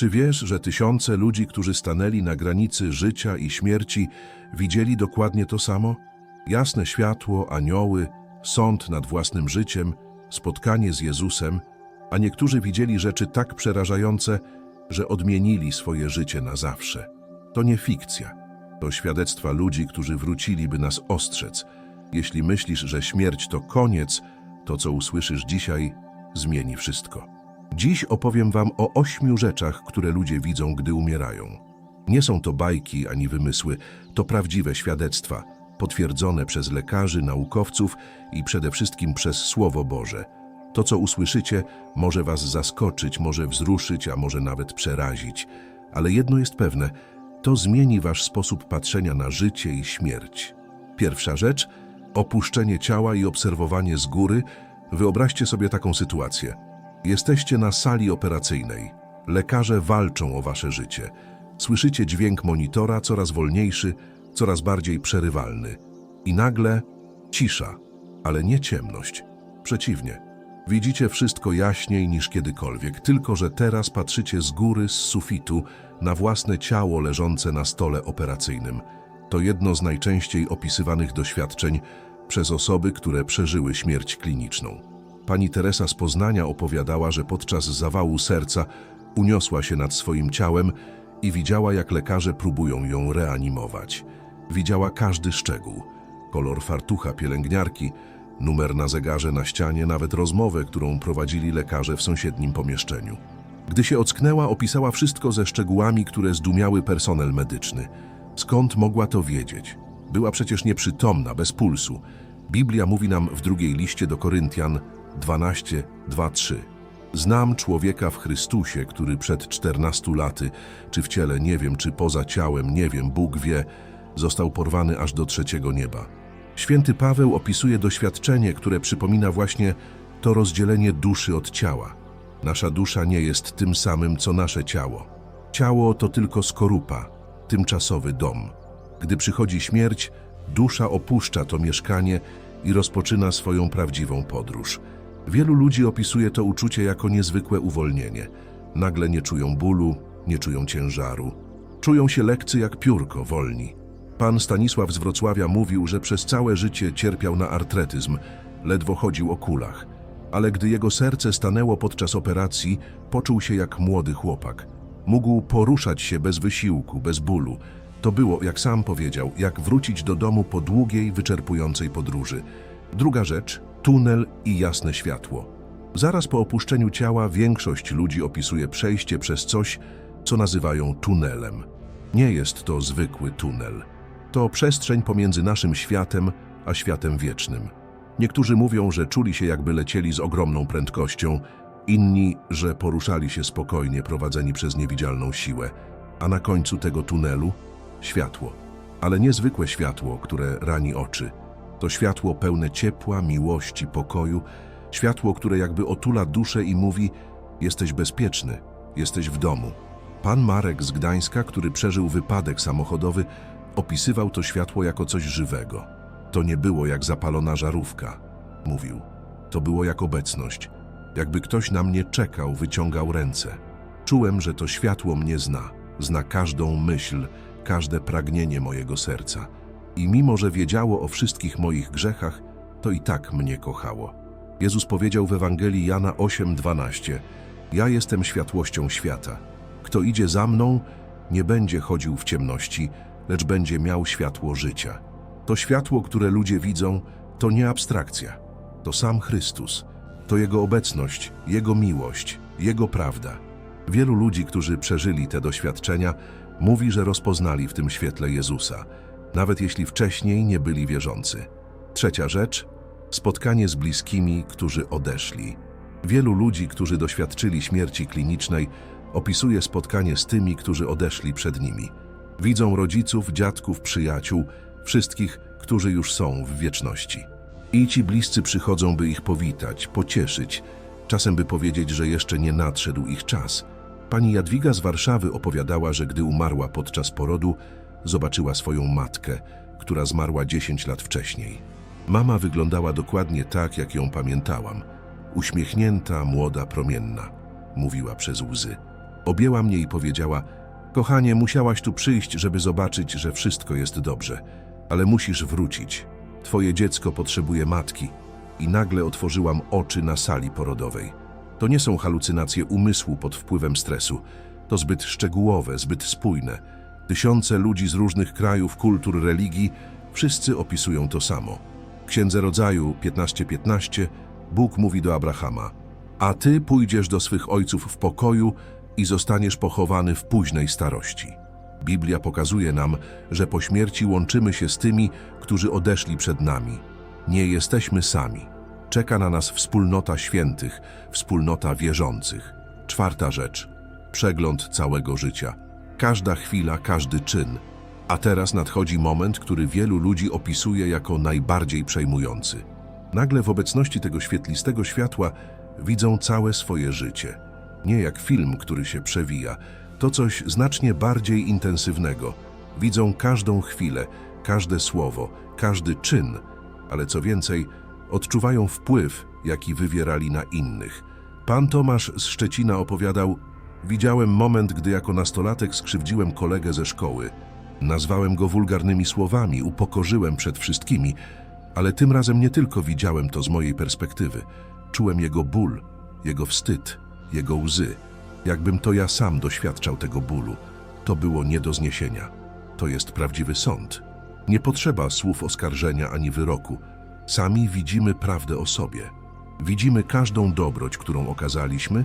Czy wiesz, że tysiące ludzi, którzy stanęli na granicy życia i śmierci, widzieli dokładnie to samo? Jasne światło, anioły, sąd nad własnym życiem, spotkanie z Jezusem, a niektórzy widzieli rzeczy tak przerażające, że odmienili swoje życie na zawsze. To nie fikcja. To świadectwa ludzi, którzy wrócili, by nas ostrzec. Jeśli myślisz, że śmierć to koniec, to co usłyszysz dzisiaj zmieni wszystko. Dziś opowiem wam o ośmiu rzeczach, które ludzie widzą, gdy umierają. Nie są to bajki ani wymysły, to prawdziwe świadectwa, potwierdzone przez lekarzy, naukowców i przede wszystkim przez Słowo Boże. To, co usłyszycie, może was zaskoczyć, może wzruszyć, a może nawet przerazić. Ale jedno jest pewne, to zmieni wasz sposób patrzenia na życie i śmierć. Pierwsza rzecz, opuszczenie ciała i obserwowanie z góry. Wyobraźcie sobie taką sytuację. Jesteście na sali operacyjnej. Lekarze walczą o wasze życie. Słyszycie dźwięk monitora, coraz wolniejszy, coraz bardziej przerywalny. I nagle cisza, ale nie ciemność. Przeciwnie. Widzicie wszystko jaśniej niż kiedykolwiek, tylko że teraz patrzycie z góry, z sufitu, na własne ciało leżące na stole operacyjnym. To jedno z najczęściej opisywanych doświadczeń przez osoby, które przeżyły śmierć kliniczną. Pani Teresa z Poznania opowiadała, że podczas zawału serca uniosła się nad swoim ciałem i widziała, jak lekarze próbują ją reanimować. Widziała każdy szczegół. Kolor fartucha pielęgniarki, numer na zegarze na ścianie, nawet rozmowę, którą prowadzili lekarze w sąsiednim pomieszczeniu. Gdy się ocknęła, opisała wszystko ze szczegółami, które zdumiały personel medyczny. Skąd mogła to wiedzieć? Była przecież nieprzytomna, bez pulsu. Biblia mówi nam w drugiej liście do Koryntian 12, 2, 3. Znam człowieka w Chrystusie, który przed 14 laty, czy w ciele, nie wiem, czy poza ciałem, nie wiem, Bóg wie, został porwany aż do trzeciego nieba. Święty Paweł opisuje doświadczenie, które przypomina właśnie to rozdzielenie duszy od ciała. Nasza dusza nie jest tym samym, co nasze ciało. Ciało to tylko skorupa, tymczasowy dom. Gdy przychodzi śmierć, dusza opuszcza to mieszkanie i rozpoczyna swoją prawdziwą podróż. Wielu ludzi opisuje to uczucie jako niezwykłe uwolnienie. Nagle nie czują bólu, nie czują ciężaru. Czują się lekcy jak piórko, wolni. Pan Stanisław z Wrocławia mówił, że przez całe życie cierpiał na artretyzm, ledwo chodził o kulach. Ale gdy jego serce stanęło podczas operacji, poczuł się jak młody chłopak. Mógł poruszać się bez wysiłku, bez bólu. To było, jak sam powiedział, jak wrócić do domu po długiej, wyczerpującej podróży. Druga rzecz, tunel i jasne światło. Zaraz po opuszczeniu ciała większość ludzi opisuje przejście przez coś, co nazywają tunelem. Nie jest to zwykły tunel. To przestrzeń pomiędzy naszym światem a światem wiecznym. Niektórzy mówią, że czuli się jakby lecieli z ogromną prędkością, inni, że poruszali się spokojnie, prowadzeni przez niewidzialną siłę, a na końcu tego tunelu światło. Ale niezwykłe światło, które rani oczy. To światło pełne ciepła, miłości, pokoju, światło, które jakby otula duszę i mówi: Jesteś bezpieczny, jesteś w domu. Pan Marek z Gdańska, który przeżył wypadek samochodowy, opisywał to światło jako coś żywego. To nie było jak zapalona żarówka, mówił. To było jak obecność. Jakby ktoś na mnie czekał, wyciągał ręce. Czułem, że to światło mnie zna, zna każdą myśl, każde pragnienie mojego serca. I mimo, że wiedziało o wszystkich moich grzechach, to i tak mnie kochało. Jezus powiedział w Ewangelii Jana 8:12: Ja jestem światłością świata. Kto idzie za mną, nie będzie chodził w ciemności, lecz będzie miał światło życia. To światło, które ludzie widzą, to nie abstrakcja. To sam Chrystus. To Jego obecność, Jego miłość, Jego prawda. Wielu ludzi, którzy przeżyli te doświadczenia, mówi, że rozpoznali w tym świetle Jezusa, nawet jeśli wcześniej nie byli wierzący. Trzecia rzecz spotkanie z bliskimi, którzy odeszli. Wielu ludzi, którzy doświadczyli śmierci klinicznej, opisuje spotkanie z tymi, którzy odeszli przed nimi. Widzą rodziców, dziadków, przyjaciół, wszystkich, którzy już są w wieczności. I ci bliscy przychodzą, by ich powitać, pocieszyć, czasem by powiedzieć, że jeszcze nie nadszedł ich czas. Pani Jadwiga z Warszawy opowiadała, że gdy umarła podczas porodu, zobaczyła swoją matkę, która zmarła 10 lat wcześniej. Mama wyglądała dokładnie tak, jak ją pamiętałam. Uśmiechnięta, młoda, promienna. Mówiła przez łzy. Objęła mnie i powiedziała: Kochanie, musiałaś tu przyjść, żeby zobaczyć, że wszystko jest dobrze, ale musisz wrócić. Twoje dziecko potrzebuje matki. I nagle otworzyłam oczy na sali porodowej. To nie są halucynacje umysłu pod wpływem stresu. To zbyt szczegółowe, zbyt spójne. Tysiące ludzi z różnych krajów, kultur, religii, wszyscy opisują to samo. W Księdze Rodzaju 15:15 Bóg mówi do Abrahama: A ty pójdziesz do swych ojców w pokoju i zostaniesz pochowany w późnej starości. Biblia pokazuje nam, że po śmierci łączymy się z tymi, którzy odeszli przed nami. Nie jesteśmy sami. Czeka na nas wspólnota świętych, wspólnota wierzących. Czwarta rzecz. Przegląd całego życia. Każda chwila, każdy czyn. A teraz nadchodzi moment, który wielu ludzi opisuje jako najbardziej przejmujący. Nagle w obecności tego świetlistego światła widzą całe swoje życie. Nie jak film, który się przewija. To coś znacznie bardziej intensywnego. Widzą każdą chwilę, każde słowo, każdy czyn, ale co więcej, odczuwają wpływ, jaki wywierali na innych. Pan Tomasz z Szczecina opowiadał: Widziałem moment, gdy jako nastolatek skrzywdziłem kolegę ze szkoły. Nazwałem go wulgarnymi słowami, upokorzyłem przed wszystkimi, ale tym razem nie tylko widziałem to z mojej perspektywy. Czułem jego ból, jego wstyd, jego łzy. Jakbym to ja sam doświadczał tego bólu. To było nie do zniesienia. To jest prawdziwy sąd. Nie potrzeba słów oskarżenia ani wyroku. Sami widzimy prawdę o sobie. Widzimy każdą dobroć, którą okazaliśmy,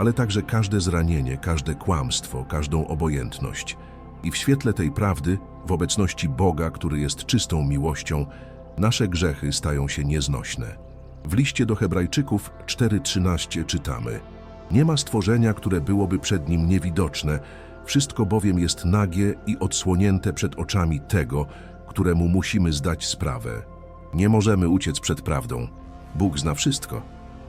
ale także każde zranienie, każde kłamstwo, każdą obojętność. I w świetle tej prawdy, w obecności Boga, który jest czystą miłością, nasze grzechy stają się nieznośne. W liście do Hebrajczyków 4:13 czytamy: Nie ma stworzenia, które byłoby przed nim niewidoczne, wszystko bowiem jest nagie i odsłonięte przed oczami tego, któremu musimy zdać sprawę. Nie możemy uciec przed prawdą. Bóg zna wszystko,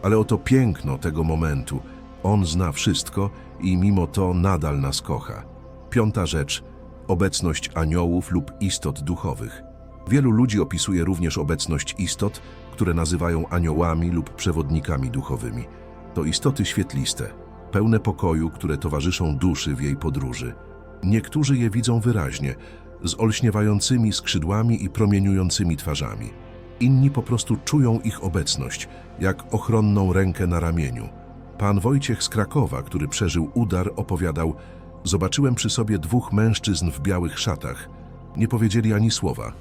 ale oto piękno tego momentu. On zna wszystko i mimo to nadal nas kocha. Piąta rzecz obecność aniołów lub istot duchowych. Wielu ludzi opisuje również obecność istot, które nazywają aniołami lub przewodnikami duchowymi. To istoty świetliste, pełne pokoju, które towarzyszą duszy w jej podróży. Niektórzy je widzą wyraźnie, z olśniewającymi skrzydłami i promieniującymi twarzami. Inni po prostu czują ich obecność, jak ochronną rękę na ramieniu. Pan Wojciech z Krakowa, który przeżył udar, opowiadał: Zobaczyłem przy sobie dwóch mężczyzn w białych szatach. Nie powiedzieli ani słowa,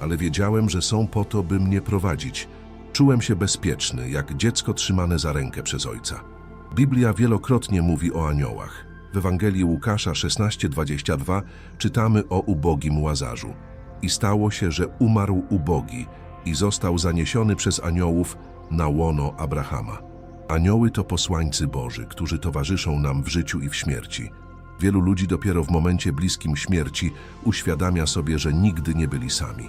ale wiedziałem, że są po to, by mnie prowadzić. Czułem się bezpieczny, jak dziecko trzymane za rękę przez ojca. Biblia wielokrotnie mówi o aniołach. W Ewangelii Łukasza 16:22 czytamy o ubogim Łazarzu. I stało się, że umarł ubogi i został zaniesiony przez aniołów na łono Abrahama. Anioły to posłańcy Boży, którzy towarzyszą nam w życiu i w śmierci. Wielu ludzi dopiero w momencie bliskim śmierci uświadamia sobie, że nigdy nie byli sami.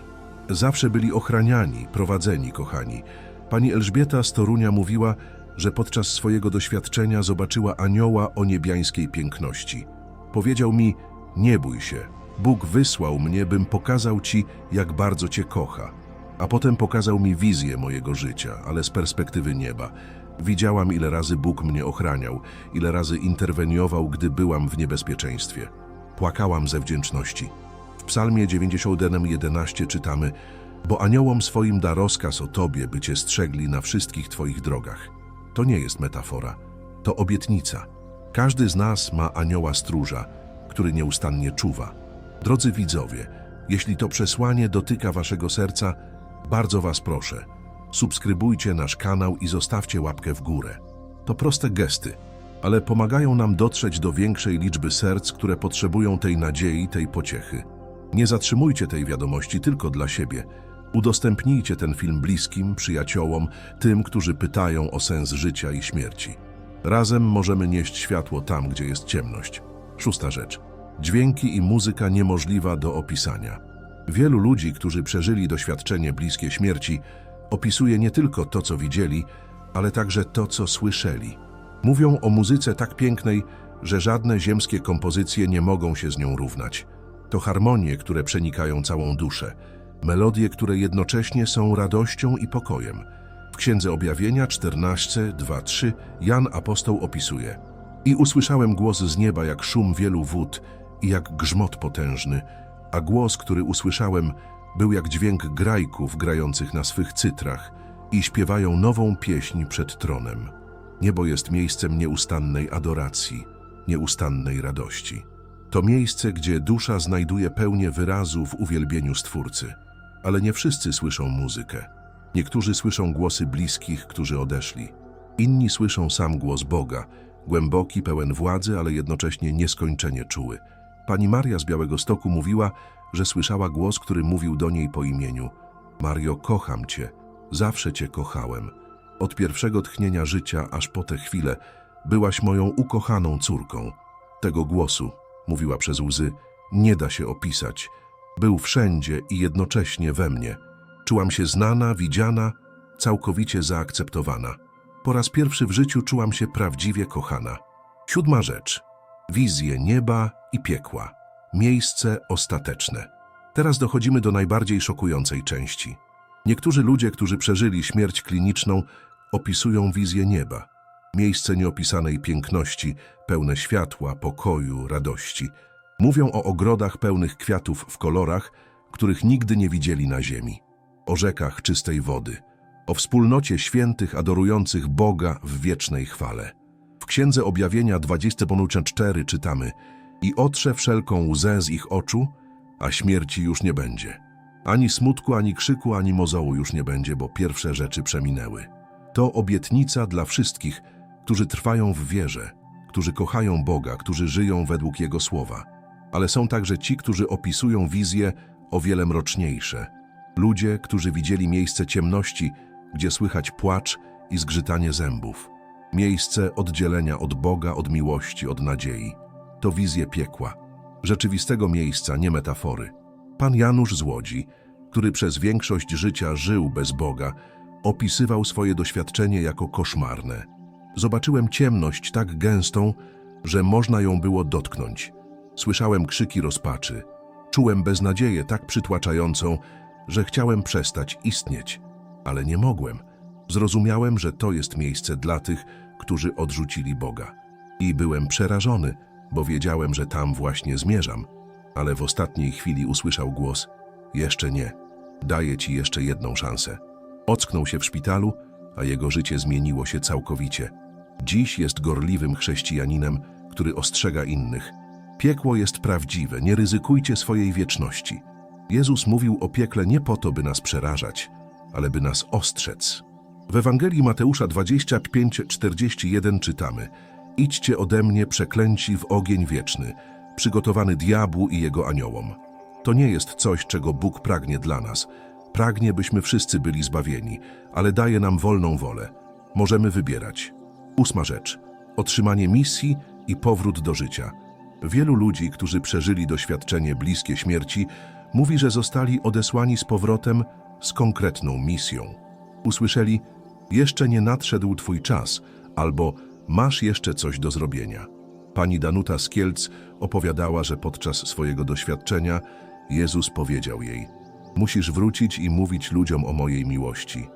Zawsze byli ochraniani, prowadzeni, kochani. Pani Elżbieta z Torunia mówiła, że podczas swojego doświadczenia zobaczyła anioła o niebiańskiej piękności. Powiedział mi, nie bój się, Bóg wysłał mnie, bym pokazał Ci, jak bardzo Cię kocha. A potem pokazał mi wizję mojego życia, ale z perspektywy nieba. Widziałam, ile razy Bóg mnie ochraniał, ile razy interweniował, gdy byłam w niebezpieczeństwie. Płakałam ze wdzięczności. W psalmie 91:11 czytamy Bo aniołom swoim da rozkaz o Tobie, by Cię strzegli na wszystkich Twoich drogach. To nie jest metafora, to obietnica. Każdy z nas ma anioła stróża, który nieustannie czuwa. Drodzy widzowie, jeśli to przesłanie dotyka Waszego serca, bardzo Was proszę, subskrybujcie nasz kanał i zostawcie łapkę w górę. To proste gesty, ale pomagają nam dotrzeć do większej liczby serc, które potrzebują tej nadziei, tej pociechy. Nie zatrzymujcie tej wiadomości tylko dla siebie. Udostępnijcie ten film bliskim, przyjaciołom, tym, którzy pytają o sens życia i śmierci. Razem możemy nieść światło tam, gdzie jest ciemność. Szósta rzecz. Dźwięki i muzyka niemożliwa do opisania. Wielu ludzi, którzy przeżyli doświadczenie bliskie śmierci, opisuje nie tylko to, co widzieli, ale także to, co słyszeli. Mówią o muzyce tak pięknej, że żadne ziemskie kompozycje nie mogą się z nią równać. To harmonie, które przenikają całą duszę, melodie, które jednocześnie są radością i pokojem. W Księdze Objawienia 14, 2, 3 Jan Apostoł opisuje I usłyszałem głos z nieba jak szum wielu wód i jak grzmot potężny, a głos, który usłyszałem, był jak dźwięk grajków grających na swych cytrach i śpiewają nową pieśń przed tronem. Niebo jest miejscem nieustannej adoracji, nieustannej radości. To miejsce, gdzie dusza znajduje pełnię wyrazu w uwielbieniu Stwórcy. Ale nie wszyscy słyszą muzykę. Niektórzy słyszą głosy bliskich, którzy odeszli. Inni słyszą sam głos Boga, głęboki, pełen władzy, ale jednocześnie nieskończenie czuły. Pani Maria z Białego Stoku mówiła, że słyszała głos, który mówił do niej po imieniu. Mario, kocham Cię, zawsze Cię kochałem. Od pierwszego tchnienia życia aż po tę chwilę byłaś moją ukochaną córką. Tego głosu, mówiła przez łzy, nie da się opisać. Był wszędzie i jednocześnie we mnie. Czułam się znana, widziana, całkowicie zaakceptowana. Po raz pierwszy w życiu czułam się prawdziwie kochana. Siódma rzecz. Wizje nieba i piekła. Miejsce ostateczne. Teraz dochodzimy do najbardziej szokującej części. Niektórzy ludzie, którzy przeżyli śmierć kliniczną, opisują wizję nieba. Miejsce nieopisanej piękności, pełne światła, pokoju, radości. Mówią o ogrodach pełnych kwiatów w kolorach, których nigdy nie widzieli na ziemi. O rzekach czystej wody. O wspólnocie świętych adorujących Boga w wiecznej chwale. W Księdze Objawienia 20:4 czytamy I otrze wszelką łzę z ich oczu, a śmierci już nie będzie. Ani smutku, ani krzyku, ani mozołu już nie będzie, bo pierwsze rzeczy przeminęły. To obietnica dla wszystkich, którzy trwają w wierze, którzy kochają Boga, którzy żyją według Jego słowa. Ale są także ci, którzy opisują wizje o wiele mroczniejsze. Ludzie, którzy widzieli miejsce ciemności, gdzie słychać płacz i zgrzytanie zębów. Miejsce oddzielenia od Boga, od miłości, od nadziei. To wizje piekła. Rzeczywistego miejsca, nie metafory. Pan Janusz z Łodzi, który przez większość życia żył bez Boga, opisywał swoje doświadczenie jako koszmarne. Zobaczyłem ciemność tak gęstą, że można ją było dotknąć. Słyszałem krzyki rozpaczy. Czułem beznadzieję tak przytłaczającą, że chciałem przestać istnieć, ale nie mogłem. Zrozumiałem, że to jest miejsce dla tych, którzy odrzucili Boga. I byłem przerażony, bo wiedziałem, że tam właśnie zmierzam. Ale w ostatniej chwili usłyszał głos: Jeszcze nie, daję ci jeszcze jedną szansę. Ocknął się w szpitalu, a jego życie zmieniło się całkowicie. Dziś jest gorliwym chrześcijaninem, który ostrzega innych. Piekło jest prawdziwe, nie ryzykujcie swojej wieczności. Jezus mówił o piekle nie po to, by nas przerażać, ale by nas ostrzec. W Ewangelii Mateusza 25:41 czytamy: Idźcie ode mnie przeklęci w ogień wieczny, przygotowany diabłu i jego aniołom. To nie jest coś, czego Bóg pragnie dla nas. Pragnie, byśmy wszyscy byli zbawieni, ale daje nam wolną wolę. Możemy wybierać. Ósma rzecz. Otrzymanie misji i powrót do życia. Wielu ludzi, którzy przeżyli doświadczenie bliskie śmierci, mówi, że zostali odesłani z powrotem z konkretną misją. Usłyszeli, jeszcze nie nadszedł twój czas, albo masz jeszcze coś do zrobienia. Pani Danuta z Kielc opowiadała, że podczas swojego doświadczenia Jezus powiedział jej, musisz wrócić i mówić ludziom o mojej miłości.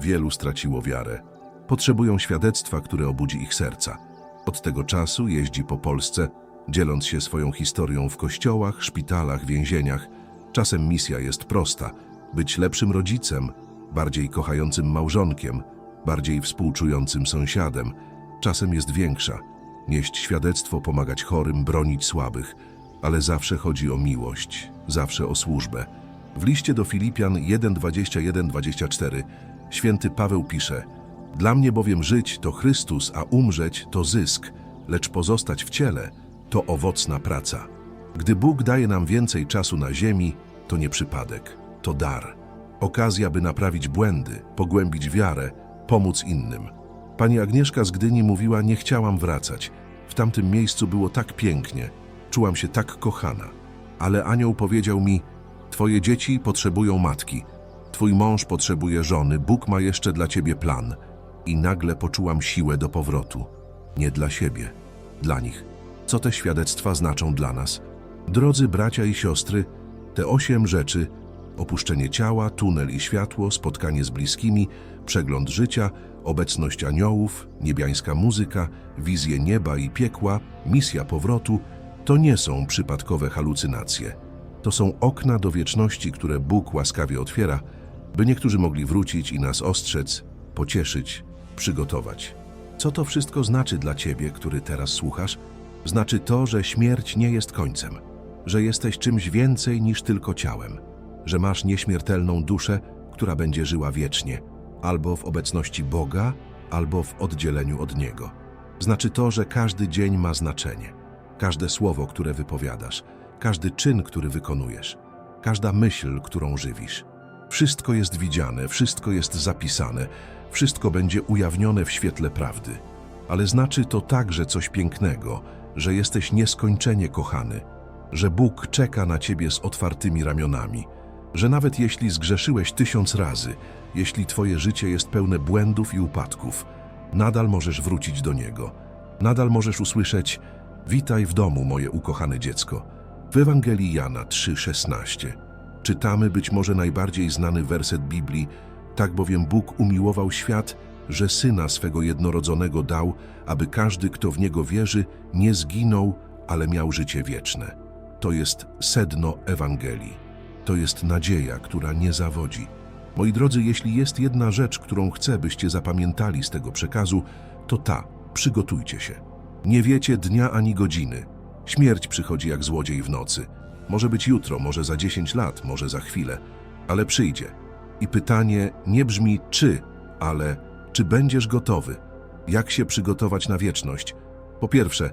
Wielu straciło wiarę. Potrzebują świadectwa, które obudzi ich serca. Od tego czasu jeździ po Polsce, dzieląc się swoją historią w kościołach, szpitalach, więzieniach. Czasem misja jest prosta: być lepszym rodzicem, bardziej kochającym małżonkiem, bardziej współczującym sąsiadem. Czasem jest większa: nieść świadectwo, pomagać chorym, bronić słabych, ale zawsze chodzi o miłość, zawsze o służbę. W liście do Filipian 1:21-24 święty Paweł pisze: Dla mnie bowiem żyć to Chrystus, a umrzeć to zysk, lecz pozostać w ciele to owocna praca. Gdy Bóg daje nam więcej czasu na ziemi, to nie przypadek, to dar. Okazja, by naprawić błędy, pogłębić wiarę, pomóc innym. Pani Agnieszka z Gdyni mówiła, nie chciałam wracać. W tamtym miejscu było tak pięknie, czułam się tak kochana. Ale anioł powiedział mi, twoje dzieci potrzebują matki, twój mąż potrzebuje żony, Bóg ma jeszcze dla ciebie plan. I nagle poczułam siłę do powrotu. Nie dla siebie, dla nich. Co te świadectwa znaczą dla nas? Drodzy bracia i siostry, te osiem rzeczy Opuszczenie ciała, tunel i światło, spotkanie z bliskimi, przegląd życia, obecność aniołów, niebiańska muzyka, wizje nieba i piekła, misja powrotu to nie są przypadkowe halucynacje. To są okna do wieczności, które Bóg łaskawie otwiera, by niektórzy mogli wrócić i nas ostrzec, pocieszyć, przygotować. Co to wszystko znaczy dla Ciebie, który teraz słuchasz? Znaczy to, że śmierć nie jest końcem, że jesteś czymś więcej niż tylko ciałem, że masz nieśmiertelną duszę, która będzie żyła wiecznie, albo w obecności Boga, albo w oddzieleniu od Niego. Znaczy to, że każdy dzień ma znaczenie, każde słowo, które wypowiadasz, każdy czyn, który wykonujesz, każda myśl, którą żywisz. Wszystko jest widziane, wszystko jest zapisane, wszystko będzie ujawnione w świetle prawdy. Ale znaczy to także coś pięknego, że jesteś nieskończenie kochany, że Bóg czeka na ciebie z otwartymi ramionami, że nawet jeśli zgrzeszyłeś tysiąc razy, jeśli twoje życie jest pełne błędów i upadków, nadal możesz wrócić do Niego. Nadal możesz usłyszeć Witaj w domu, moje ukochane dziecko. W Ewangelii Jana 3,16 czytamy być może najbardziej znany werset Biblii, tak bowiem Bóg umiłował świat, że Syna swego jednorodzonego dał, aby każdy, kto w Niego wierzy, nie zginął, ale miał życie wieczne. To jest sedno Ewangelii. To jest nadzieja, która nie zawodzi. Moi drodzy, jeśli jest jedna rzecz, którą chcę, byście zapamiętali z tego przekazu, to ta. Przygotujcie się. Nie wiecie dnia ani godziny. Śmierć przychodzi jak złodziej w nocy. Może być jutro, może za 10 lat, może za chwilę, ale przyjdzie. I pytanie nie brzmi czy, ale czy będziesz gotowy? Jak się przygotować na wieczność? Po pierwsze,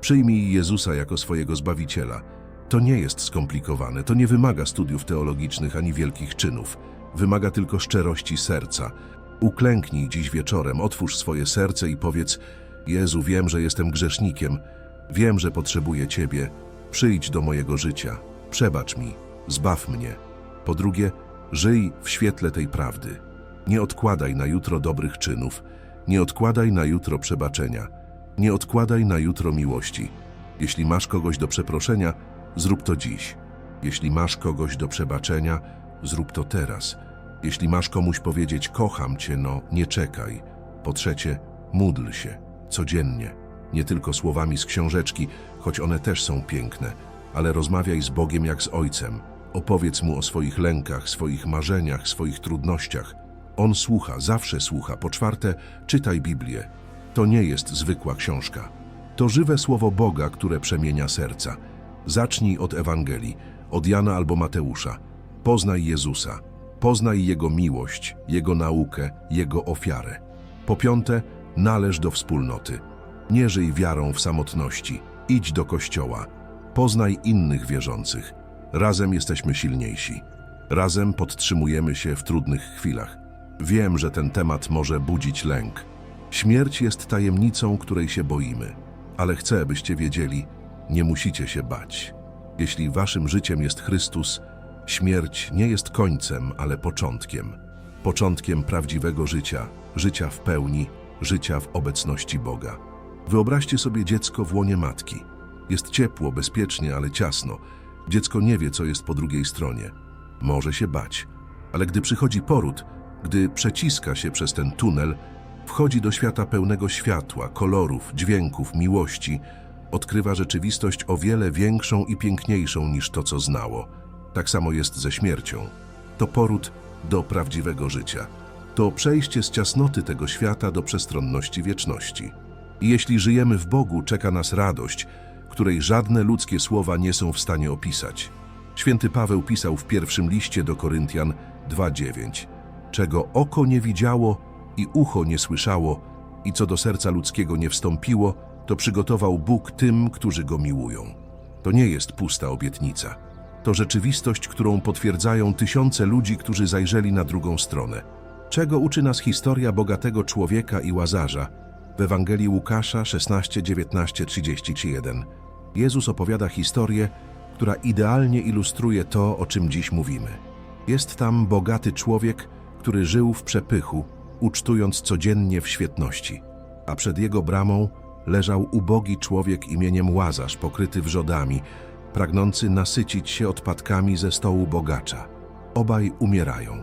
przyjmij Jezusa jako swojego Zbawiciela. To nie jest skomplikowane, to nie wymaga studiów teologicznych ani wielkich czynów. Wymaga tylko szczerości serca. Uklęknij dziś wieczorem, otwórz swoje serce i powiedz: Jezu, wiem, że jestem grzesznikiem, wiem, że potrzebuję Ciebie. Przyjdź do mojego życia, przebacz mi, zbaw mnie. Po drugie, żyj w świetle tej prawdy. Nie odkładaj na jutro dobrych czynów, nie odkładaj na jutro przebaczenia, nie odkładaj na jutro miłości. Jeśli masz kogoś do przeproszenia, zrób to dziś. Jeśli masz kogoś do przebaczenia, zrób to teraz. Jeśli masz komuś powiedzieć kocham cię, no nie czekaj. Po trzecie, módl się codziennie, nie tylko słowami z książeczki, choć one też są piękne, ale rozmawiaj z Bogiem jak z Ojcem. Opowiedz Mu o swoich lękach, swoich marzeniach, swoich trudnościach. On słucha, zawsze słucha. Po czwarte, czytaj Biblię. To nie jest zwykła książka. To żywe słowo Boga, które przemienia serca. Zacznij od Ewangelii, od Jana albo Mateusza. Poznaj Jezusa. Poznaj Jego miłość, Jego naukę, Jego ofiarę. Po piąte, należ do wspólnoty. Nie żyj wiarą w samotności. Idź do kościoła. Poznaj innych wierzących. Razem jesteśmy silniejsi. Razem podtrzymujemy się w trudnych chwilach. Wiem, że ten temat może budzić lęk. Śmierć jest tajemnicą, której się boimy. Ale chcę, byście wiedzieli, nie musicie się bać. Jeśli waszym życiem jest Chrystus, śmierć nie jest końcem, ale początkiem. Początkiem prawdziwego życia, życia w pełni, życia w obecności Boga. Wyobraźcie sobie dziecko w łonie matki. Jest ciepło, bezpiecznie, ale ciasno. Dziecko nie wie, co jest po drugiej stronie. Może się bać. Ale gdy przychodzi poród, gdy przeciska się przez ten tunel, wchodzi do świata pełnego światła, kolorów, dźwięków, miłości, odkrywa rzeczywistość o wiele większą i piękniejszą niż to, co znało. Tak samo jest ze śmiercią. To poród do prawdziwego życia. To przejście z ciasnoty tego świata do przestronności wieczności. I jeśli żyjemy w Bogu, czeka nas radość, której żadne ludzkie słowa nie są w stanie opisać. Święty Paweł pisał w pierwszym liście do Koryntian 2:9, czego oko nie widziało i ucho nie słyszało, i co do serca ludzkiego nie wstąpiło, to przygotował Bóg tym, którzy go miłują. To nie jest pusta obietnica. To rzeczywistość, którą potwierdzają tysiące ludzi, którzy zajrzeli na drugą stronę. Czego uczy nas historia bogatego człowieka i łazarza? W Ewangelii Łukasza 16, 19, 31 Jezus opowiada historię, która idealnie ilustruje to, o czym dziś mówimy. Jest tam bogaty człowiek, który żył w przepychu, ucztując codziennie w świetności, a przed jego bramą leżał ubogi człowiek imieniem Łazarz, pokryty wrzodami, pragnący nasycić się odpadkami ze stołu bogacza. Obaj umierają.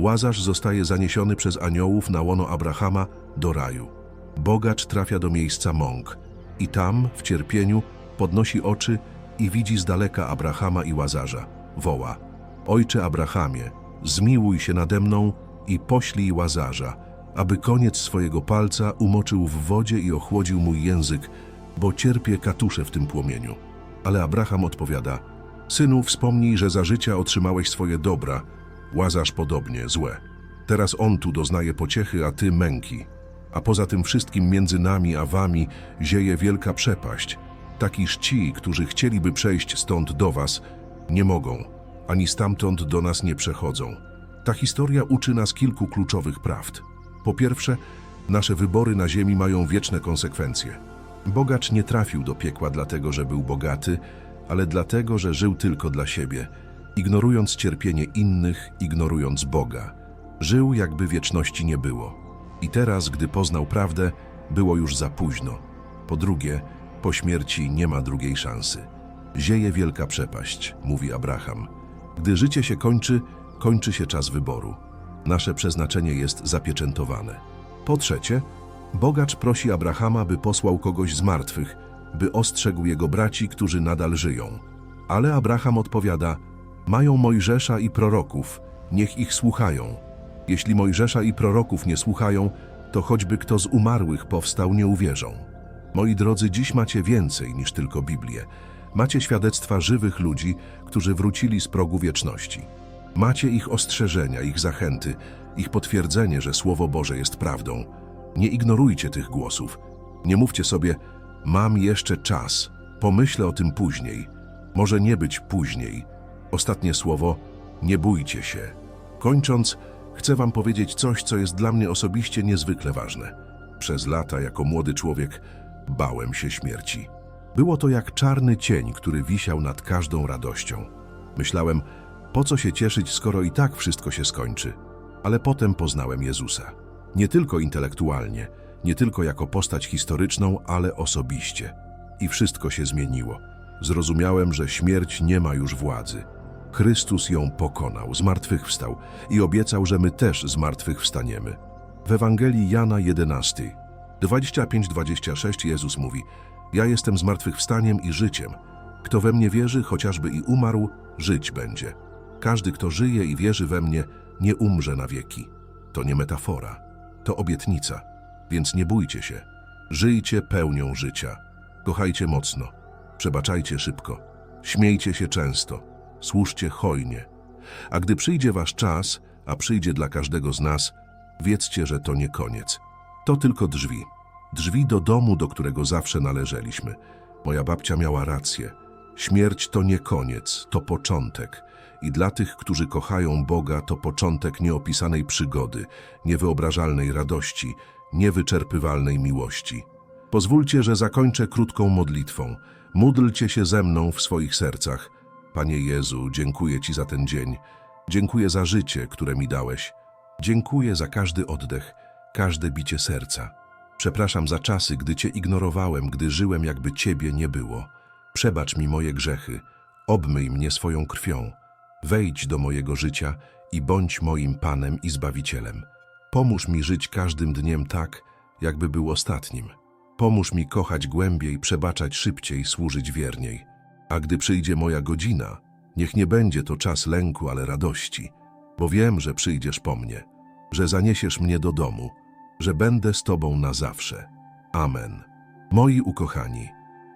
Łazarz zostaje zaniesiony przez aniołów na łono Abrahama do raju. Bogacz trafia do miejsca mąk i tam, w cierpieniu, podnosi oczy i widzi z daleka Abrahama i Łazarza. Woła: Ojcze Abrahamie, zmiłuj się nade mną i poślij Łazarza, aby koniec swojego palca umoczył w wodzie i ochłodził mój język, bo cierpię katusze w tym płomieniu. Ale Abraham odpowiada: Synu, wspomnij, że za życia otrzymałeś swoje dobra, Łazarz podobnie, złe. Teraz on tu doznaje pociechy, a ty męki. A poza tym wszystkim między nami a wami zieje wielka przepaść. Takiż ci, którzy chcieliby przejść stąd do was, nie mogą, ani stamtąd do nas nie przechodzą. Ta historia uczy nas kilku kluczowych prawd. Po pierwsze, nasze wybory na ziemi mają wieczne konsekwencje. Bogacz nie trafił do piekła dlatego, że był bogaty, ale dlatego, że żył tylko dla siebie, ignorując cierpienie innych, ignorując Boga. Żył, jakby wieczności nie było. I teraz, gdy poznał prawdę, było już za późno. Po drugie, po śmierci nie ma drugiej szansy. Zieje wielka przepaść, mówi Abraham. Gdy życie się kończy, kończy się czas wyboru. Nasze przeznaczenie jest zapieczętowane. Po trzecie, bogacz prosi Abrahama, by posłał kogoś z martwych, by ostrzegł jego braci, którzy nadal żyją. Ale Abraham odpowiada: Mają Mojżesza i proroków, niech ich słuchają. Jeśli Mojżesza i proroków nie słuchają, to choćby kto z umarłych powstał, nie uwierzą. Moi drodzy, dziś macie więcej niż tylko Biblię. Macie świadectwa żywych ludzi, którzy wrócili z progu wieczności. Macie ich ostrzeżenia, ich zachęty, ich potwierdzenie, że Słowo Boże jest prawdą. Nie ignorujcie tych głosów. Nie mówcie sobie, mam jeszcze czas, pomyślę o tym później. Może nie być później. Ostatnie słowo, nie bójcie się. Kończąc, chcę wam powiedzieć coś, co jest dla mnie osobiście niezwykle ważne. Przez lata, jako młody człowiek, bałem się śmierci. Było to jak czarny cień, który wisiał nad każdą radością. Myślałem, po co się cieszyć, skoro i tak wszystko się skończy. Ale potem poznałem Jezusa. Nie tylko intelektualnie, nie tylko jako postać historyczną, ale osobiście. I wszystko się zmieniło. Zrozumiałem, że śmierć nie ma już władzy. Chrystus ją pokonał, zmartwychwstał i obiecał, że my też zmartwychwstaniemy. W Ewangelii Jana 11, 25-26 Jezus mówi Ja jestem zmartwychwstaniem i życiem. Kto we mnie wierzy, chociażby i umarł, żyć będzie. Każdy, kto żyje i wierzy we mnie, nie umrze na wieki. To nie metafora, to obietnica. Więc nie bójcie się. Żyjcie pełnią życia. Kochajcie mocno. Przebaczajcie szybko. Śmiejcie się często. Służcie hojnie. A gdy przyjdzie wasz czas, a przyjdzie dla każdego z nas, wiedzcie, że to nie koniec. To tylko drzwi. Drzwi do domu, do którego zawsze należeliśmy. Moja babcia miała rację. Śmierć to nie koniec, to początek. I dla tych, którzy kochają Boga, to początek nieopisanej przygody, niewyobrażalnej radości, niewyczerpywalnej miłości. Pozwólcie, że zakończę krótką modlitwą. Módlcie się ze mną w swoich sercach. Panie Jezu, dziękuję Ci za ten dzień. Dziękuję za życie, które mi dałeś. Dziękuję za każdy oddech, każde bicie serca. Przepraszam za czasy, gdy Cię ignorowałem, gdy żyłem, jakby Ciebie nie było. Przebacz mi moje grzechy, obmyj mnie swoją krwią. Wejdź do mojego życia i bądź moim Panem i Zbawicielem. Pomóż mi żyć każdym dniem tak, jakby był ostatnim. Pomóż mi kochać głębiej, przebaczać szybciej, służyć wierniej. A gdy przyjdzie moja godzina, niech nie będzie to czas lęku, ale radości, bo wiem, że przyjdziesz po mnie, że zaniesiesz mnie do domu, że będę z Tobą na zawsze. Amen. Moi ukochani,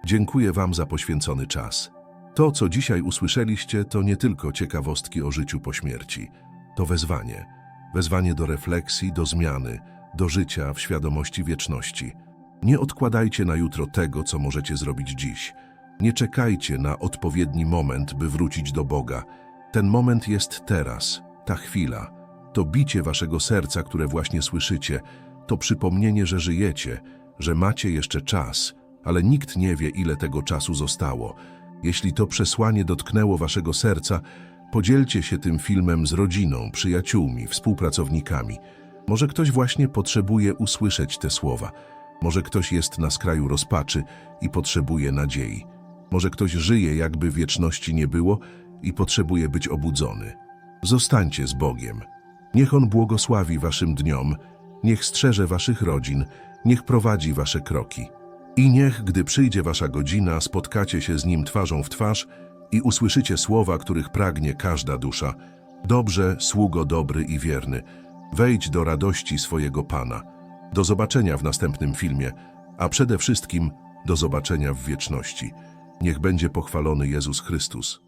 dziękuję Wam za poświęcony czas. To, co dzisiaj usłyszeliście, to nie tylko ciekawostki o życiu po śmierci. To wezwanie. Wezwanie do refleksji, do zmiany, do życia w świadomości wieczności. Nie odkładajcie na jutro tego, co możecie zrobić dziś. Nie czekajcie na odpowiedni moment, by wrócić do Boga. Ten moment jest teraz, ta chwila. To bicie waszego serca, które właśnie słyszycie, to przypomnienie, że żyjecie, że macie jeszcze czas, ale nikt nie wie, ile tego czasu zostało. Jeśli to przesłanie dotknęło waszego serca, podzielcie się tym filmem z rodziną, przyjaciółmi, współpracownikami. Może ktoś właśnie potrzebuje usłyszeć te słowa. Może ktoś jest na skraju rozpaczy i potrzebuje nadziei. Może ktoś żyje, jakby wieczności nie było i potrzebuje być obudzony. Zostańcie z Bogiem. Niech On błogosławi waszym dniom, niech strzeże waszych rodzin, niech prowadzi wasze kroki. I niech, gdy przyjdzie wasza godzina, spotkacie się z Nim twarzą w twarz i usłyszycie słowa, których pragnie każda dusza. Dobrze, sługo dobry i wierny, wejdź do radości swojego Pana. Do zobaczenia w następnym filmie, a przede wszystkim do zobaczenia w wieczności. Niech będzie pochwalony Jezus Chrystus.